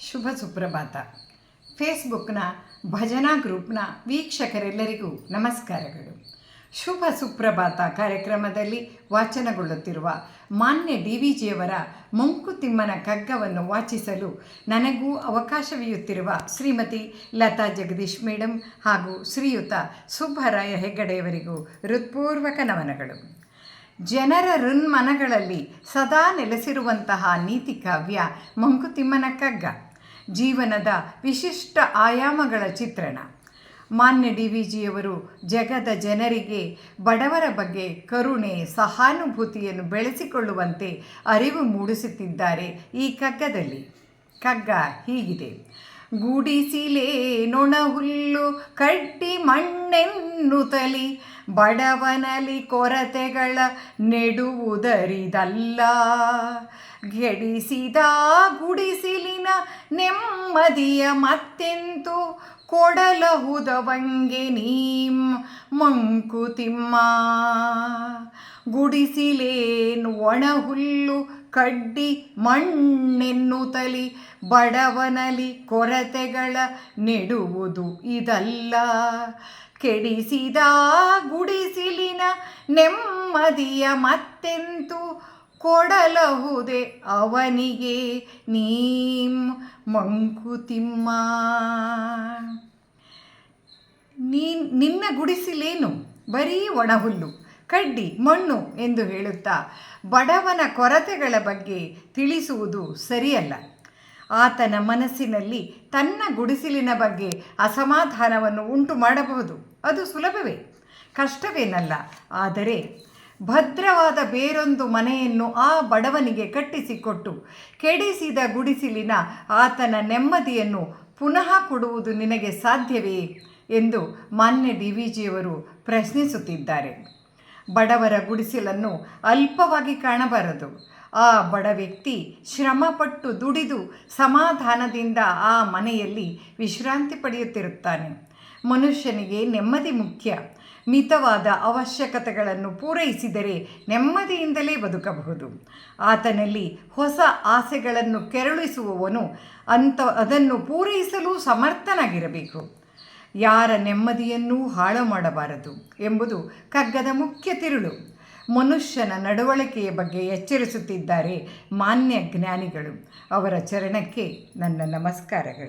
ಶುಭ ಸುಪ್ರಭಾತ. ಫೇಸ್ಬುಕ್ನ ಭಜನಾ ಗ್ರೂಪ್ನ ವೀಕ್ಷಕರೆಲ್ಲರಿಗೂ ನಮಸ್ಕಾರಗಳು. ಶುಭ ಸುಪ್ರಭಾತ ಕಾರ್ಯಕ್ರಮದಲ್ಲಿ ವಾಚನಗೊಳ್ಳುತ್ತಿರುವ ಮಾನ್ಯ ಡಿ ವಿ ಜಿಯವರ ಮಂಕುತಿಮ್ಮನ ಕಗ್ಗವನ್ನು ವಾಚಿಸಲು ನನಗೂ ಅವಕಾಶವಿಯುತ್ತಿರುವ ಶ್ರೀಮತಿ ಲತಾ ಜಗದೀಶ್ ಮೇಡಮ್ ಹಾಗೂ ಶ್ರೀಯುತ ಸುಬ್ಬರಾಯ ಹೆಗ್ಗಡೆಯವರಿಗೂ ಹೃತ್ಪೂರ್ವಕ ನಮನಗಳು. ಜನರ ಋನ್ಮನಗಳಲ್ಲಿ ಸದಾ ನೆಲೆಸಿರುವಂತಹ ನೀತಿ ಕಾವ್ಯ ಮಂಕುತಿಮ್ಮನ ಕಗ್ಗ ಜೀವನದ ವಿಶಿಷ್ಟ ಆಯಾಮಗಳ ಚಿತ್ರಣ. ಮಾನ್ಯ ಡಿ ವಿ ಜಿಯವರು ಜಗದ ಜನರಿಗೆ ಬಡವರ ಬಗ್ಗೆ ಕರುಣೆ, ಸಹಾನುಭೂತಿಯನ್ನು ಬೆಳೆಸಿಕೊಳ್ಳುವಂತೆ ಅರಿವು ಮೂಡಿಸುತ್ತಿದ್ದಾರೆ ಈ ಕಗ್ಗದಲ್ಲಿ. ಕಗ್ಗ ಹೀಗಿದೆ. ಗೂಡಿಸಿಲೇನೊಣ ಹುಲ್ಲು ಕಟ್ಟಿ ಮಣ್ಣೆನ್ನು ಮಣ್ಣೆನ್ನುತ್ತಲಿ ಬಡವನಲಿ ಕೊರತೆಗಳ ನೆಡುವುದರಿದಲ್ಲ. ಗೆಡಿಸಿದ ಗುಡಿಸಿಲಿನ ನೆಮ್ಮದಿಯ ಮತ್ತೆಂತು ಕೊಡಲಹುದವಂಗೆ ನೀಂ ಮಂಕುತಿಮ್ಮ. ಗುಡಿಸಿಲೇನು ಒಣಹುಲ್ಲು ಕಡ್ಡಿ ಮಣ್ಣೆನ್ನು ತಲಿ ಬಡವನಲಿ ಕೊರತೆಗಳ ನೆಡುವುದು ಇದಲ್ಲ. ಕೆಡಿಸಿದ ಗುಡಿಸಿಲಿನ ನೆಮ್ಮದಿಯ ಮತ್ತೆಂತು ಕೊಡಲಹುದೆ ಅವನಿಗೆ ನೀಂ ಮಂಕುತಿಮ್ಮ. ನೀ ನಿನ್ನ ಗುಡಿಸಿಲೇನು? ಬರೀ ಒಣಹುಲ್ಲು, ಕಡ್ಡಿ, ಮಣ್ಣು ಎಂದು ಹೇಳುತ್ತಾ ಬಡವನ ಕೊರತೆಗಳ ಬಗ್ಗೆ ತಿಳಿಸುವುದು ಸರಿಯಲ್ಲ. ಆತನ ಮನಸ್ಸಿನಲ್ಲಿ ತನ್ನ ಗುಡಿಸಿಲಿನ ಬಗ್ಗೆ ಅಸಮಾಧಾನವನ್ನು ಉಂಟು ಮಾಡಬಹುದು. ಅದು ಸುಲಭವೇ? ಕಷ್ಟವೇನಲ್ಲ. ಆದರೆ ಭದ್ರವಾದ ಬೇರೊಂದು ಮನೆಯನ್ನು ಆ ಬಡವನಿಗೆ ಕಟ್ಟಿಸಿಕೊಟ್ಟು ಕೆಡಿಸಿದ ಗುಡಿಸಿಲಿನ ಆತನ ನೆಮ್ಮದಿಯನ್ನು ಪುನಃ ಕೊಡುವುದು ನಿನಗೆ ಸಾಧ್ಯವೇ? ಎಂದು ಮಾನ್ಯ ಡಿ ವಿ ಜಿಯವರು ಪ್ರಶ್ನಿಸುತ್ತಿದ್ದಾರೆ. ಬಡವರ ಗುಡಿಸಿಲನ್ನು ಅಲ್ಪವಾಗಿ ಕಾಣಬಾರದು. ಆ ಬಡ ವ್ಯಕ್ತಿ ಶ್ರಮಪಟ್ಟು ದುಡಿದು ಸಮಾಧಾನದಿಂದ ಆ ಮನೆಯಲ್ಲಿ ವಿಶ್ರಾಂತಿ ಪಡೆಯುತ್ತಿರುತ್ತಾನೆ. ಮನುಷ್ಯನಿಗೆ ನೆಮ್ಮದಿ ಮುಖ್ಯ. ಮಿತವಾದ ಅವಶ್ಯಕತೆಗಳನ್ನು ಪೂರೈಸಿದರೆ ನೆಮ್ಮದಿಯಿಂದಲೇ ಬದುಕಬಹುದು. ಆತನಲ್ಲಿ ಹೊಸ ಆಸೆಗಳನ್ನು ಕೆರಳಿಸುವವನು ಅಂಥ ಅದನ್ನು ಪೂರೈಸಲು ಸಮರ್ಥನಾಗಿರಬೇಕು. ಯಾರ ನೆಮ್ಮದಿಯನ್ನೂ ಹಾಳು ಮಾಡಬಾರದು ಎಂಬುದು ಕಗ್ಗದ ಮುಖ್ಯ ತಿರುಳು. ಮನುಷ್ಯನ ನಡವಳಿಕೆಯ ಬಗ್ಗೆ ಎಚ್ಚರಿಸುತ್ತಿದ್ದಾರೆ ಮಾನ್ಯ ಜ್ಞಾನಿಗಳು. ಅವರ ಚರಣಕ್ಕೆ ನನ್ನ ನಮಸ್ಕಾರಗಳು.